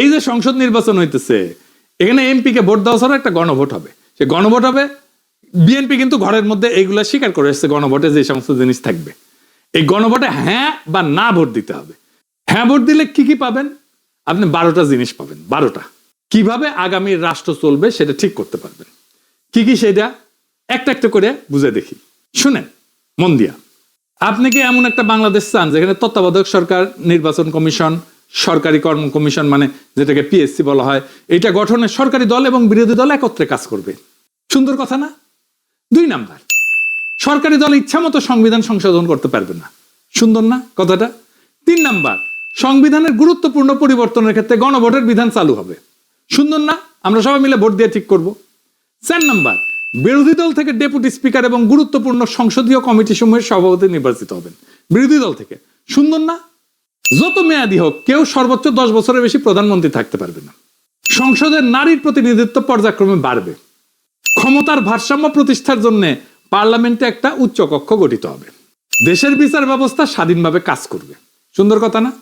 এই যে সংসদ নির্বাচন হইতেছে, এখানে এমপি কে ভোট দেওয়া ছাড়া একটা গণভোট হবে। সে গণভোট হবে, বিএনপি কিন্তু ঘরের মধ্যে এইগুলা স্বীকার করে এসছে গণভোটে যে সমস্ত জিনিস থাকবে। এই গণভোটে হ্যাঁ বা না ভোট দিতে হবে। হ্যাঁ ভোট দিলে কি কি পাবেন? আপনি বারোটা জিনিস পাবেন, বারোটা। কীভাবে আগামী রাষ্ট্র চলবে সেটা ঠিক করতে পারবেন। কি কি সেটা? একটা একটা করে বুঝে দেখি। শুনেন, মন দিয়া। আপনি কি এমন একটা বাংলাদেশ চান যেখানে তত্ত্বাবধায়ক সরকার, নির্বাচন কমিশন সরকারি কর্ম কমিশন মানে যেটাকে পিএসসি বলা হয়, এটা গঠনে সরকারি দল এবং বিরোধী দল একত্রে কাজ করবে। সুন্দর কথা না? দুই নাম্বার, সরকারি দল ইচ্ছা মতো সংবিধান সংশোধন করতে পারবে না। সুন্দর না কথাটা? তিন নাম্বার, সংবিধানের গুরুত্বপূর্ণ পরিবর্তনের ক্ষেত্রে গণভোটের বিধান চালু হবে। সুন্দর না? আমরা সবাই মিলে ভোট দিয়ে ঠিক করব। চার নাম্বার, বিরোধী দল থেকে ডেপুটি স্পিকার এবং গুরুত্বপূর্ণ সংসদীয় কমিটি সমূহের সভাপতি নির্বাচিত হবেন। বিরোধী দল থেকে। সুন্দর না? যত মেয়াদি হোক, কেউ সর্বোচ্চ দশ বছরের বেশি প্রধানমন্ত্রী থাকতে পারবে না। সংসদের নারীর প্রতিনিধিত্ব পর্যায়ক্রমে বাড়বে। ক্ষমতার ভারসাম্য প্রতিষ্ঠার জন্য পার্লামেন্টে একটা উচ্চ কক্ষ গঠিত হবে। দেশের বিচার ব্যবস্থা স্বাধীনভাবে কাজ করবে। সুন্দর কথা না?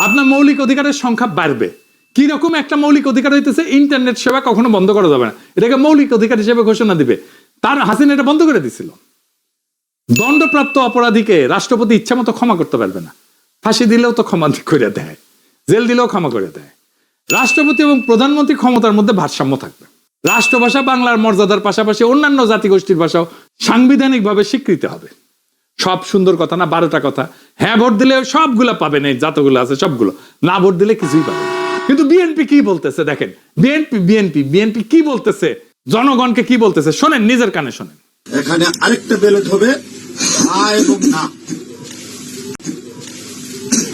আপনার মৌলিক অধিকারের সংখ্যা বাড়বে। কি রকম একটা মৌলিক অধিকার হইতেছে, ইন্টারনেট সেবা কখনো বন্ধ করা যাবে না। এটাকে মৌলিক অধিকার হিসেবে ঘোষণা দিবে। তার হাসিনা এটা বন্ধ করে দিছিল। দণ্ডপ্রাপ্ত অপরাধীকে রাষ্ট্রপতি ইচ্ছা মতো ক্ষমা করতে পারবে না। ফাঁসি দিলেও তো ক্ষমা করে দেয়, জেল দিলেও ক্ষমা করে দেয়। রাষ্ট্রপতি এবং প্রধানমন্ত্রী ক্ষমতার মধ্যে ভারসাম্য থাকবে। রাষ্ট্রভাষা বাংলার মর্যাদার পাশাপাশি অন্যান্য জাতিগোষ্ঠীর ভাষাও সাংবিধানিকভাবে স্বীকৃতি হবে। সব সুন্দর কথা না, বারোটা কথা। হ্যাঁ ভোট দিলে সবগুলো পাবেন এই যতগুলো আছে সবগুলো। না ভোট দিলে কিছুই পাবেন না। কিন্তু বিএনপি কি বলতেছে দেখেন? বিএনপি বিএনপি বিএনপি কি বলতেছে? জনগণকে কি বলতেছে? শোনেন, নিজের কানে শোনেন। এখানে আরেকটা ব্যালট হবে হা এবং না।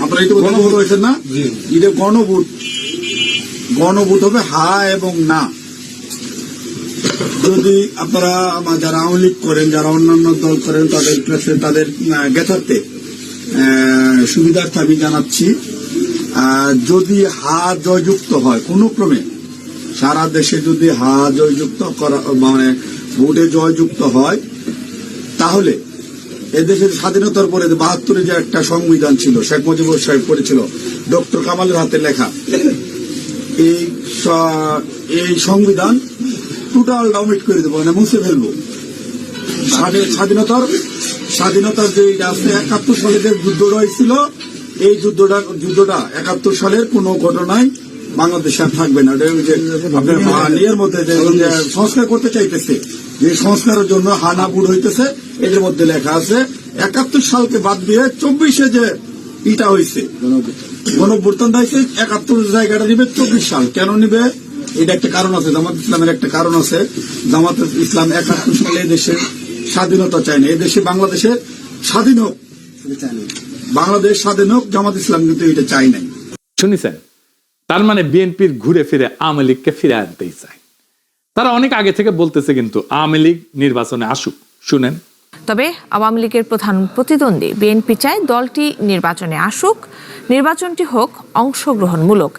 আপনারা এটা গণভোট। হয়েছেন না? এটা গণভোট। গণভোট হবে হা এবং না। যদি আপনারা যারা আওয়ামী লীগ করেন যারা অন্যান্য দল করেন তাদের কাছে তাদের আহ, সুবিধার্থে আমি জানাচ্ছি যদি হা জয়যুক্ত হয় কোনো ক্রমে সারা দেশে যদি হা জয়যুক্ত করা মানে ভোটে জয়যুক্ত হয় তাহলে এদেশের স্বাধীনতার পরে বাহাত্তরে যে একটা সংবিধান ছিল শেখ মুজিবুর সাহেব করেছিল ডক্টর কামালের হাতে লেখা। এই এই সংবিধান টোটাল ডাউমিট করে দেবো মানে মুছে ফেলব। স্বাধীনতার স্বাধীনতার যে আছে একাত্তর সালে যে যুদ্ধটা হয়েছিল এই যুদ্ধটা যুদ্ধটা একাত্তর সালের কোন ঘটনায় বাংলাদেশে আর থাকবে না। আপনার মধ্যে সংস্কার করতে চাইতেছে। যে সংস্কারের জন্য হানাপুর হইতেছে, এদের মধ্যে লেখা আছে, একাত্তর সালকে বাদ দিয়ে চব্বিশে যে ইটা হয়েছে গণভ্যুত্থান হয়েছে একাত্তর জায়গাটা নিবে চব্বিশ সাল। কেন নিবে? এটা একটা কারণ আছে, জামাত ইসলামের একটা কারণ আছে। জামাত ইসলাম একাত্তর সালে দেশের স্বাধীনতা চায় না। এদেশে বাংলাদেশের স্বাধীন হোক। বাংলাদেশ স্বাধীন হোক, জামাত ইসলাম কিন্তু এটা চাই নাই। শুনেছেন? তার মানে বিএনপির ঘুরে ফিরে আওয়ামী লীগকে ফিরে আনতেই চায়। তারা অনেক আগে থেকে বলতেছে কিন্তু আওয়ামী লীগ নির্বাচনে আসুক। শুনেন। তবে আওয়ামী লীগের প্রধান প্রতিদ্বন্দ্বী বিএনপি চায় দলটি নির্বাচনে আসুক। নির্বাচনটি হোক অংশগ্রহণমূলক।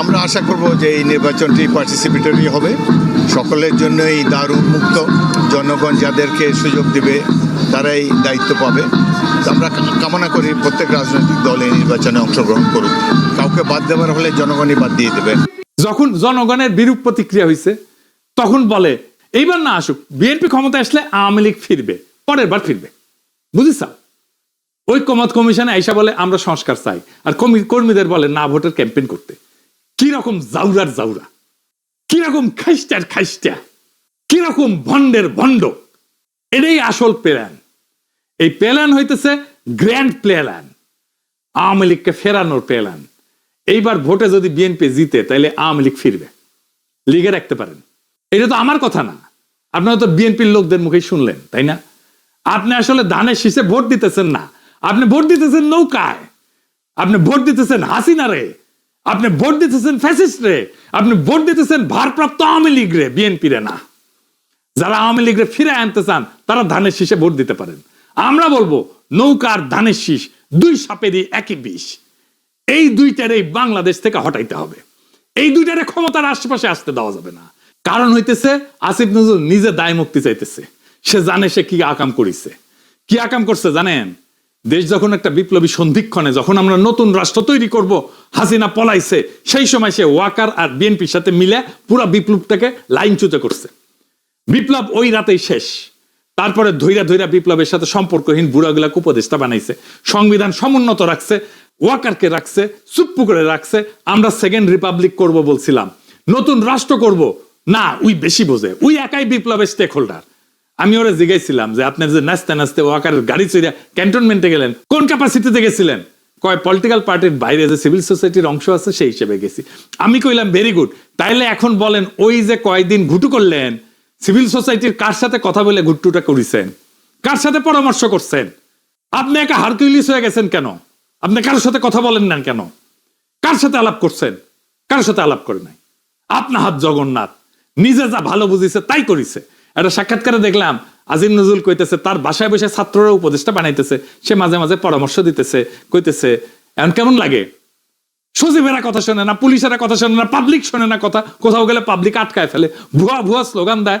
আমরা আশা করব যে এই নির্বাচনটি পার্টিসিপেটরি হবে। সকলের জন্যই দ্বার উন্মুক্ত জনগণ যাদেরকে সুযোগ দেবে তারাই দায়িত্ব পাবে। আমরা কামনা করি প্রত্যেক রাজনৈতিক দল এই নির্বাচনে অংশগ্রহণ করুক। কাউকে বাদ দেওয়ার হলে জনগণই বাদ দিয়ে দেবে। যখন জনগণের বিরূপ প্রতিক্রিয়া হয়েছে তখন বলে, এইবার না আসুক, বিএনপি ক্ষমতা আসলে আওয়ামী লীগ ফিরবে, পরের বার ফিরবে। বুঝিস ঐক্যমত কমিশনে আইসা বলে, আমরা সংস্কার চাই। আর কর্মীদের বলে, না, ভোটের ক্যাম্পেইন করতে। কি রকম জাউরার জাউরা কি রকম খাইস্টার খাইস্টা কি রকম ভণ্ডের ভণ্ড। এটাই আসল প্ল্যান। এই প্ল্যান হইতেছে গ্র্যান্ড প্ল্যান, আওয়ামী লীগকে ফেরানোর প্ল্যান। এইবার ভোটে যদি বিএনপি জিতে তাহলে আওয়ামী লীগ ফিরবে। লিগে রাখতে পারেন। এটা তো আমার কথা না। আপনারা তো বিএনপির লোকদের মুখে শুনলেন, তাই না? আপনি আসলে ধানের শীষে ভোট দিতেছেন না। আপনি ভোট দিতেছেন নৌকায়। আপনি ভোট দিতেছেন হাসিনা রে। আপনি ভোট দিতেছেন ফ্যাসিস্ট রে। আপনি ভোট দিতেছেন ভারপ্রাপ্ত আওয়ামী লীগ রে, বিএনপি রে না। যারা আওয়ামী লীগরে ফিরে আনতে চান, তারা ধানের শীষে ভোট দিতে পারেন। আমরা বলব নৌকার ধানের শীষ দুই সাপেরই একই বিষ। এই দুইটারে বাংলাদেশ থেকে হটাইতে হবে। এই দুইটারে ক্ষমতার আশেপাশে আসতে দেওয়া যাবে না। কারণ হইতেছে, আসিফ নজরুল নিজে দায় মুক্তি চাইতেছে। সে জানে সে কি আকাম করিছে। কি আকাম করছে জানেন? দেশ যখন একটা বিপ্লবী সন্ধিক্ষণে যখন আমরা নতুন রাষ্ট্র তৈরি করব, হাসিনা পলাইছে, সেই সময় সে ওয়াকার আর বিএনপির সাথে মিলে পুরো বিপ্লবটাকে লাইনচ্যুত করছে। বিপ্লব ওই রাতেই শেষ। তারপরে ধৈরা ধৈরা বিপ্লবের সাথে সম্পর্কহীন বুড়াগুলাকে উপদেষ্টা বানাইছে, সংবিধান সমুন্নত রাখছে, ওয়াকারকে রাখছে চুপ্পু করে রাখছে, আমরা সেকেন্ড রিপাবলিক করব বলছিলাম। নতুন রাষ্ট্র করব না, উই বেশি বোঝে। উই একাই বিপ্লবের স্টেক হোল্ডার আমি ওরা জিজ্ঞাসছিলাম যে আপনার যে নাচতে নাচতে ওয়াকারের গাড়ি চড়িয়া ক্যান্টনমেন্টে গেলেন, কোন ক্যাপাসিটিতে গেছিলেন? কয় পলিটিক্যাল পার্টির বাইরে যে সিভিল সোসাইটির অংশ আছে সেই হিসেবে গেছি। আমি কইলাম ভেরি গুড তাইলে এখন বলেন, ওই যে কয়দিন ঘুটু করলেন সিভিল সোসাইটির কার সাথে কথা বলে ঘুট্টুটা করেছেন? কার সাথে পরামর্শ করছেন? আপনি একা হারকিউলিস হয়ে গেছেন কেন? আপনি কারোর সাথে কথা বলেন না কেন? কার সাথে আলাপ করছেন? কারোর সাথে আলাপ করে নাই? আপনা হাত জগন্নাথ। নিজে যা ভালো বুঝিছে, তাই করিছে। একটা সাক্ষাৎকারে দেখলাম, আজিম নজরুল কইতেছে, তার বাসায় বসে ছাত্ররা উপদেষ্টা বানাইতেছে। সে মাঝে মাঝে পরামর্শ দিতেছে, কইতেছে এমন কেমন লাগে? সচিবেরা কথা শোনে না, পুলিশেরা কথা শোনে না পাবলিক শোনে না কথা, কোথাও গেলে পাবলিক আটকায় ফেলে। ভুয়া ভুয়া স্লোগান দেয়।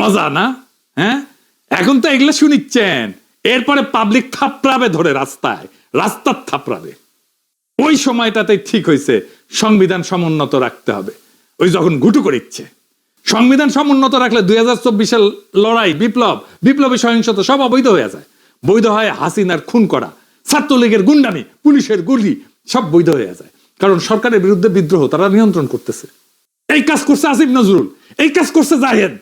মজা, না? হ্যাঁ? এখন তো এগুলো শুনিচ্ছেন। এরপরে পাবলিক থাপড়াবে ধরে রাস্তায়। রাস্তার থাপড়াবে। ওই সময়টাতে ঠিক হয়েছে, সংবিধান সমুন্নত রাখতে হবে। ওই যখন ঘুটু করে ইচ্ছে। সংবিধান সমুন্নত রাখলে দুই হাজার চব্বিশের লড়াই, বিপ্লব, বিপ্লবী সহিংসতা সব অবৈধ হয়ে যায়। বৈধ হয় হাসিনার খুন করা, ছাত্রলীগের গুন্ডামি, পুলিশের গুলি, সব বৈধ হয়ে যায়। কারণ সরকারের বিরুদ্ধে বিদ্রোহ তারা নিয়ন্ত্রণ করতেছে। এই কাজ করছে আসিফ নজরুল। এই কাজ করছে জাহেদ।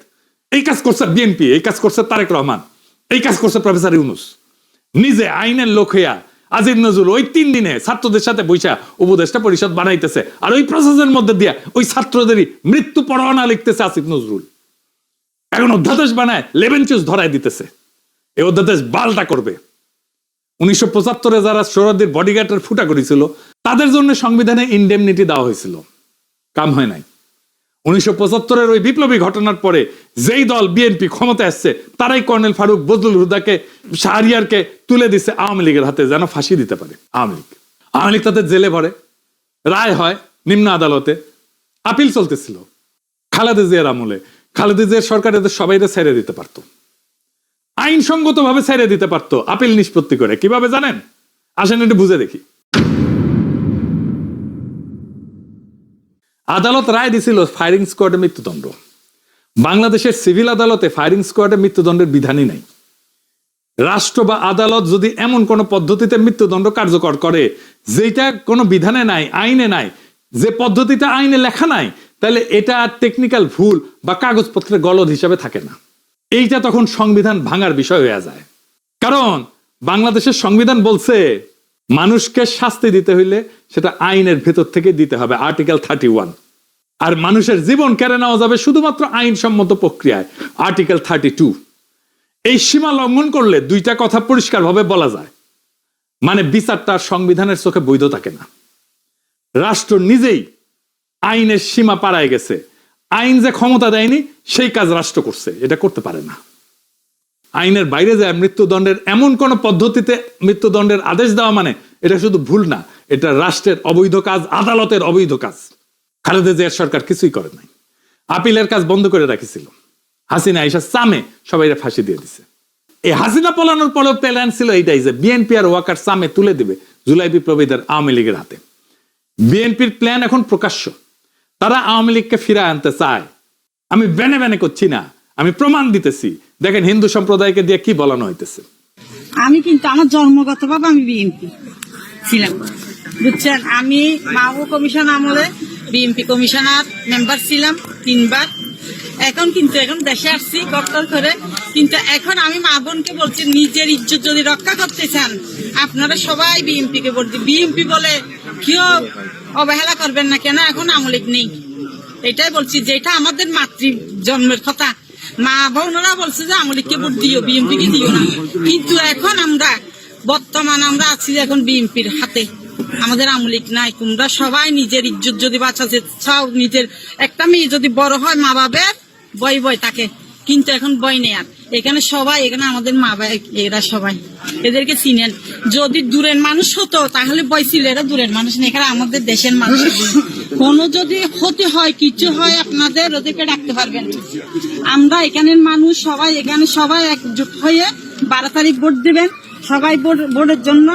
এই কাজ করছে বিএনপি, এই কাজ করছে তারেক রহমান, এই কাজ করছে প্রফেসর ইউনুস। নিজে আইনের লোক হইয়া আজিম নজরুল ওই তিন দিনে ছাত্রদের সাথে বৈশা উপদেষ্টা পরিষদ বানাইতেছে আর ওই প্রসেসের মধ্যে দিয়া ওই ছাত্রদেরই মৃত্যু পরোয়ানা লিখতেছে আসিফ নজরুল। এখন অধ্যাদেশ বানায় লেভেন চুজ ধরাই দিতেছে। এই অধ্যাদেশ বালটা করবে। উনিশশো পঁচাত্তরে যারা সৌরদের বডিগার্ডের ফুটা করেছিল, তাদের জন্য সংবিধানে ইন্ডেমনিটি দেওয়া হয়েছিল। কাম হয় নাই। উনিশশো পঁচাত্তরের ওই বিপ্লবী ঘটনার পরে যেই দল বিএনপি ক্ষমতা আসছে, তারাই কর্নেল ফারুক বদলুল হুদাকে, শাহরিয়ারকে তুলে দিচ্ছে আওয়ামী লীগের হাতে, যেন ফাঁসি দিতে পারে আওয়ামী লীগ। আওয়ামী লীগ তাদের জেলে ভরে, রায় হয় নিম্ন আদালতে। আপিল চলতেছিল খালেদা জিয়ার আমলে। খালেদা জিয়ার সরকার এদের সবাই ছেড়ে দিতে পারতো। আইনসঙ্গত ভাবে ছেড়ে দিতে পারতো। আপিল নিষ্পত্তি করে। কীভাবে জানেন? আসেন একটু বুঝে দেখি। আদালত রায় দিছিল ফায়ারিং স্কোয়াডে মৃত্যুদণ্ড। বাংলাদেশের সিভিল আদালতে ফায়ারিং স্কোয়াডে মৃত্যুদণ্ডের বিধানই নাই। রাষ্ট্র বা আদালত যদি এমন কোন পদ্ধতিতে মৃত্যুদণ্ড কার্যকর করে যেটা কোনো বিধানে নাই, আইনে নাই, যে পদ্ধতিতে আইনে লেখা নাই, তাহলে এটা টেকনিক্যাল ভুল বা কাগজপত্রের গলদ হিসাবে থাকে না। এইটা তখন সংবিধান ভাঙার বিষয় হয়ে যায়। কারণ বাংলাদেশের সংবিধান বলছে মানুষকে শাস্তি দিতে হইলে সেটা আইনের ভেতর থেকে দিতে হবে আর্টিকেল থার্টি ওয়ান আর মানুষের জীবন কেড়ে নেওয়া যাবে শুধুমাত্র আইনসম্মত প্রক্রিয়ায় আর্টিকেল থার্টি টু এই সীমা লঙ্ঘন করলে দুইটা কথা পরিষ্কারভাবে বলা যায়। মানে বিচারটা সংবিধানের চোখে বৈধ থাকে না। রাষ্ট্র নিজেই আইনের সীমা পাড়ায় গেছে। আইন যে ক্ষমতা দেয়নি, সেই কাজ রাষ্ট্র করছে, এটা করতে পারে না। আইনের বাইরে যায় মৃত্যুদণ্ডের এমন কোন পদ্ধতিতে মৃত্যুদণ্ডের আদেশ দেওয়া মানে এটা শুধু ভুল না, এটা রাষ্ট্রের অবৈধ কাজ, আদালতের অবৈধ কাজ। খালেদা জিয়ার সরকার কিছুই করে নাই। আপিলের কাজ বন্ধ করে রাখিছিল। হাসিনা আইসা সামে সবাই ফাঁসি দিয়ে দিছে। এই হাসিনা পলানোর পরেও প্ল্যান ছিল এইটাই যে বিএনপি আর ওয়াকার সামে তুলে দিবে জুলাই বিপ্লবীদের আওয়ামী লীগের হাতে। বিএনপির প্ল্যান এখন প্রকাশ্য। তারা আওয়ামী লীগকে ফিরে আনতে চায়। আমি ব্যানে ব্যানে করছি না। আমি প্রমাণ দিতেছি। দেখেন হিন্দু সম্প্রদায়কে দিয়ে কি বলানো হইতেছে। আমি কিন্তু আমার জন্মগত জন্মগতভাবে আমি বিএনপি ছিলাম। বুঝছেন? আমি মাহবু কমিশন আমলে বিএনপি কমিশনার মেম্বার ছিলাম তিনবার। এখন কিন্তু এখন দেশে আসছি কর্তর করে। কিন্তু এখন আমি মা বোনকে বলছি, নিজের ইজ্জত যদি রক্ষা করতে চান, আপনারা সবাই বিএনপি কে বলছি বিএনপি বলে কেউ অবহেলা করবেন না কেন? এখন আমলিক নেই। এটাই বলছি, যেটা আমাদের মাতৃ জন্মের কথা। মা বোনরা বলছে যে আমলিককে ভোট দিও বিএনপি কে দিও না। কিন্তু এখন আমরা, বর্তমান আমরা আছি এখন বিএনপির হাতে। আমাদের আমলিক নাই, তোমরা সবাই নিজের ইজ্জত যদি বাঁচাতে চাও, নিজের, একটা মেয়ে যদি বড় হয় মা বাবের বই বই তাকে। কিন্তু এখন বই নেই আর। এখানে সবাই, এখানে আমাদের মা ভাই, এরা সবাই। এদেরকে চিনেন। যদি দূরের মানুষ হতো, তাহলে বই এরা দূরের মানুষ না, এখানে আমাদের দেশের মানুষ কোনো যদি ক্ষতি হয়, কিছু হয়, আপনাদের ওদেরকে ডাকতে পারবেন। আমরা এখানের মানুষ, সবাই এখানে সবাই একজুট হয়ে বারো তারিখ ভোট দিবেন। সবাই ভোট, ভোটের জন্য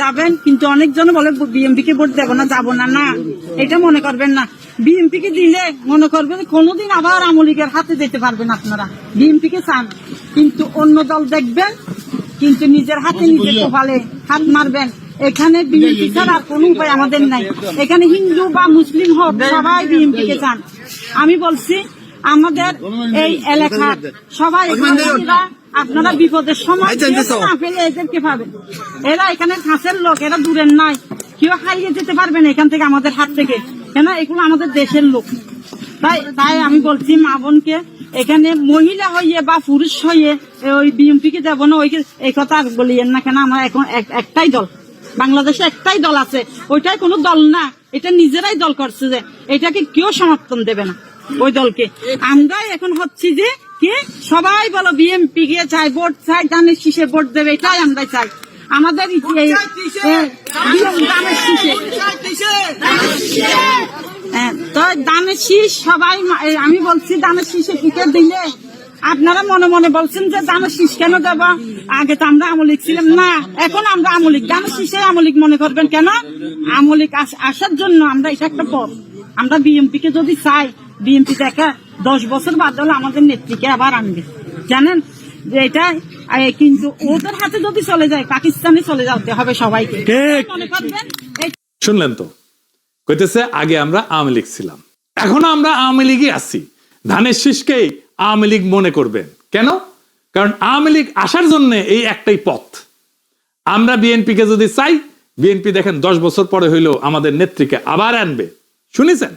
যাবেন। কিন্তু অনেকজন বলে বিএমপি কে ভোট দেবো না, যাব না না। এটা মনে করবেন না। বিএমপি কে দিলে মনে করবেন, কোনোদিন আবার আমলিগের হাতে যেতে পারবেন আপনারা। বিএমপি কে চান। কিন্তু অন্য দল দেখবেন কিন্তু নিজের হাতে নিজে কপালে হাত মারবেন। এখানে বিএনপি ছাড়া আর কোনো উপায় আমাদের নাই। এখানে হিন্দু বা মুসলিম হোক সবাই বিএনপি কে চান। আমি বলছি আমাদের এই এলাকার সবাই আপনারা বিপদের সময় না পেলে এদেরকে পাবেন এরা এখানে কাছের লোক এরা দূরের নাই। কেউ হারিয়ে যেতে পারবেন এখান থেকে আমাদের হাত থেকে। কেন? এগুলো আমাদের দেশের লোক। তাই তাই আমি বলছি মা বোনকে এখানে মহিলা হইয়ে বা পুরুষ হইয়ে ওই বিএমপি কে যাব না ওই এই কথা বলিয়েন না কেন? আমার এখন একটাই দল। বাংলাদেশে একটাই দল আছে। ওইটাই কোনো দল না। এটা নিজেরাই দল করছে যে এটাকে কেউ সমর্থন দেবে না ওই দলকে। আমরাই এখন হচ্ছি যে কি? সবাই বলো বিএমপি কে চাই ভোট চাই দানের শীষে ভোট দেবে এটাই আমরা চাই। আমাদের দানের শীষে। তো দানের শীষ সবাই আমি বলছি দানের শীষে টিকে দিলে আপনারা মনে মনে বলছেন যে দানের শীষ কেন দেব? আগে তো আমরা আমলিক ছিলাম। না এখন আমরা আমলিক। দানের শীষে আমলিক মনে করবেন কেন? আমলিক আসার জন্য আমরা এটা একটা পথ। আমরা বিএমপি কে যদি চাই বিএমপি দেখা দশ বছর বাদ হলে আমাদের নেত্রীকে আবার আনবে। জানেন? যে এটা কিন্তু ওদের হাতে যদি চলে যায় পাকিস্তানে চলে যেতে হবে সবাইকে। মনে করবেন? শুনলেন তো? কইতেছে, আগে আমরা আওয়ামী লীগ ছিলাম। এখন আমরা আওয়ামী লীগই আছি। ধানের শীষকেই আওয়ামী লীগ মনে করবেন। কেন? কারণ আওয়ামী লীগ আসার জন্য এই একটাই পথ। আমরা বিএনপিকে যদি চাই, বিএনপি দেখেন, দশ বছর পরে হইলেও আমাদের নেত্রীকে আবার আনবে। শুনেছেন?